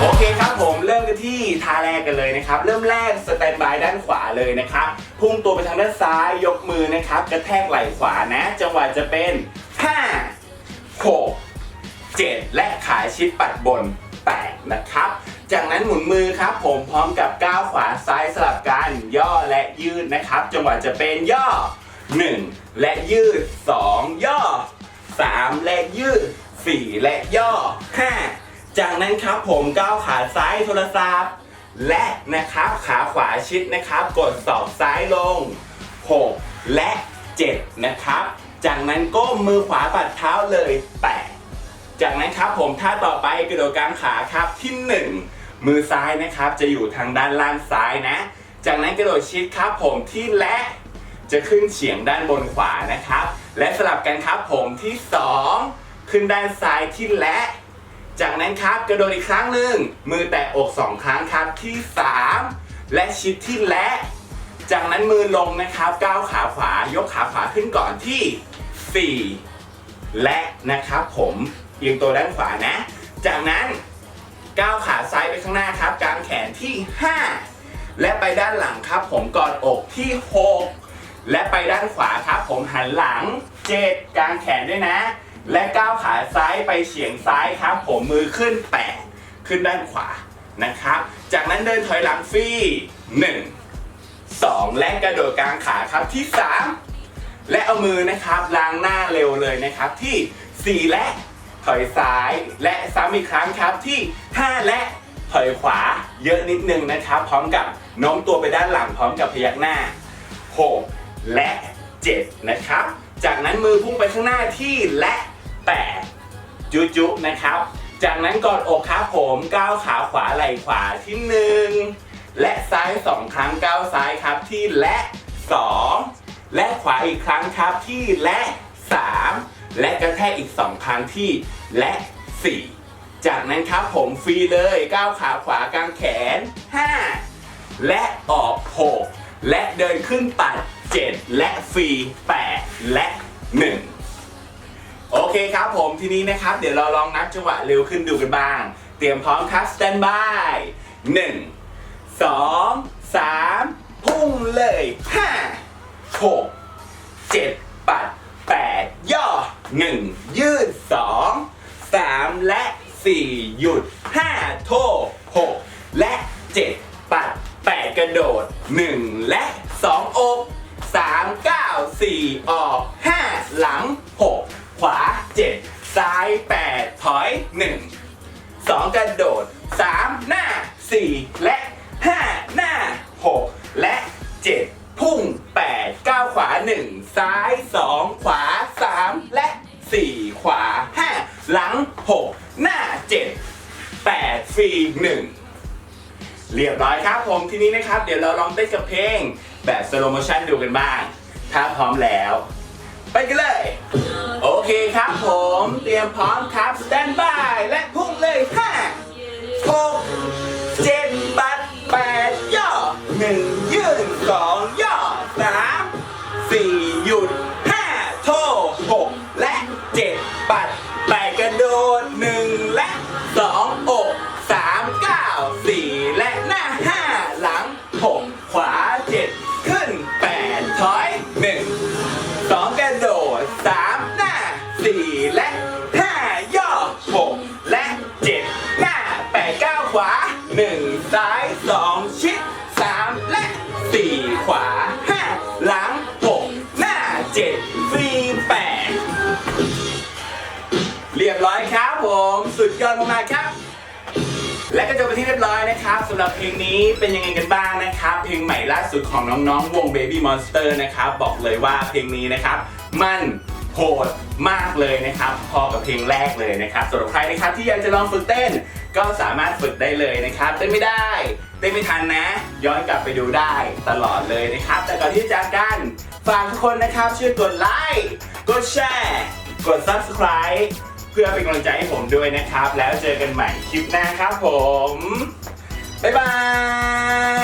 โอเคครับผมเริ่มกันที่ท่าแรกกันเลยนะครับ เริ่มแรกสแตนบายด้านขวาเลยนะครับพุ่งตัวไปทางด้านซ้ายยกมือนะครับ กระแทกไหล่ขวานะ จังหวะจะเป็น 5 6 7 และขาชิดปัดบน 8 นะครับ จากนั้นหมุนมือครับ ผมพร้อมกับก้าวขวาซ้ายสลับกันย่อและยืดนะครับ จังหวะจะเป็นย่อ 1 และยืด 2 ย่อ 3 และยืด 4 และย่อ 5 จากนั้นครับผมก้าวขาซ้ายโทรศัพท์ และนะครับขาขวาชิดนะครับ กดศอกซ้ายลง 6 และ 7 นะครับ จากนั้นก้มมือขวาปัดเท้าเลย8จากนั้นครับผมท่าต่อไปกระโดดกลางขาครับที่ 1 มือซ้ายนะครับ จะอยู่ทางด้านล่างซ้ายนะ จากนั้นกระโดดชิดครับผมที่และจะขึ้นเฉียงด้านบนขวานะครับ และสลับกันครับผมที่ 2 ขึ้นด้านซ้ายที่และ จากนั้นครับกระโดดอีกครั้งหนึ่งมือแตะอกสองครั้งครับที่3และชิดที่และ จากนั้นมือลงนะครับก้าวขาขวายกขาขวาขึ้นก่อนที่ 4 และนะครับผมเอียงตัวด้านขวานะ จากนั้นก้าวขาซ้ายไปข้างหน้าครับกางแขนที่ 5 และไปด้านหลังครับ ผมกอดอกที่ 6 และไปด้านขวาครับ ผมหันหลัง 7 กางแขนด้วยนะ และก้าวขาซ้ายไปเฉียงซ้ายครับ ผมมือขึ้น8ขึ้นด้านขวานะครับ จากนั้นเดินถอยหลังฟรี1 2และกระโดดกลางขาครับที่3และเอามือนะครับล้างหน้าเร็วเลยนะครับที่4และถอยซ้ายและซ้ำอีกครั้งครับที่5และถอยขวาเยอะนิดนึงนะครับ พร้อมกับโน้มตัวไปด้านหลังพร้อมกับพยักหน้า6และ7นะครับ จากนั้นมือพุ่งไปข้างหน้าที่และ 8จุจุนะครับ จากนั้นกอดอกครับผมก้าวขาขวาไหล่ขวาที่1และซ้าย2ครั้งก้าวซ้ายครับที่และ2และขวาอีกครั้งครับที่และ3และกระแทกอีก2ครั้งที่และ4จากนั้นครับผมฟรีเลยก้าวขาขวากลางแขน 5 และออก 6 และเดินขึ้นปัด 7 และฟรี 8 และ 1 เคครับผมทีนี้นะครับ เดี๋ยวเราลองนับจังหวะเร็วขึ้นดูกันบ้าง เตรียมพร้อมครับสแตนบายหนึ่งสองสามพุ่งเลยห้าหกเจ็ดปัดแปดย่อหนึ่งยืดสองสามและสี่หยุดห้าโทหกและเจ็ดปัดแปดกระโดดหนึ่งและสองอกสามเก้าสี่ออกห้าหลัง ไป8ถอย 1 2 กระโดด 3 หน้า 4 และ 5 หน้า 6 และ 7 พุ่ง 8 9 ขวา 1 ซ้าย 2 ขวา 3 และ 4 ขวา 5 หลัง 6 หน้า 7 8ฟรี1 เรียบร้อยครับผมทีนี้นะครับ เดี๋ยวเราลองเต้นกับเพลงแบบสโลโมชันดูกันบ้าง ถ้าพร้อมแล้ว ไปกันเลย โอเคครับผม เตรียมพร้อมครับ สแตนบาย และพุ่ ยอดมากๆครับ และก็จบไปที่เรียบร้อยนะครับสำหรับเพลงนี้เป็นยังไงกันบ้างนะครับ เพลงใหม่ล่าสุดของน้องๆ วง Baby Monster นะครับ บอกเลยว่าเพลงนี้นะครับ มันโหดมากเลยนะครับ พอกับเพลงแรกเลยนะครับสำหรับใครนะครับที่อยากจะลองฝึกเต้น ก็สามารถฝึกได้เลยนะครับเต้นไม่ได้เต้นไม่ทันนะ ย้อนกลับไปดูได้ตลอดเลยนะครับ แต่ก่อนที่จะจากกันฝากทุกคนนะครับช่วยกดไลค์กดแชร์ กด Subscribe เพื่อเป็นกำลังใจให้ผมด้วยนะครับ แล้วเจอกันใหม่คลิปหน้าครับผม บ๊ายบาย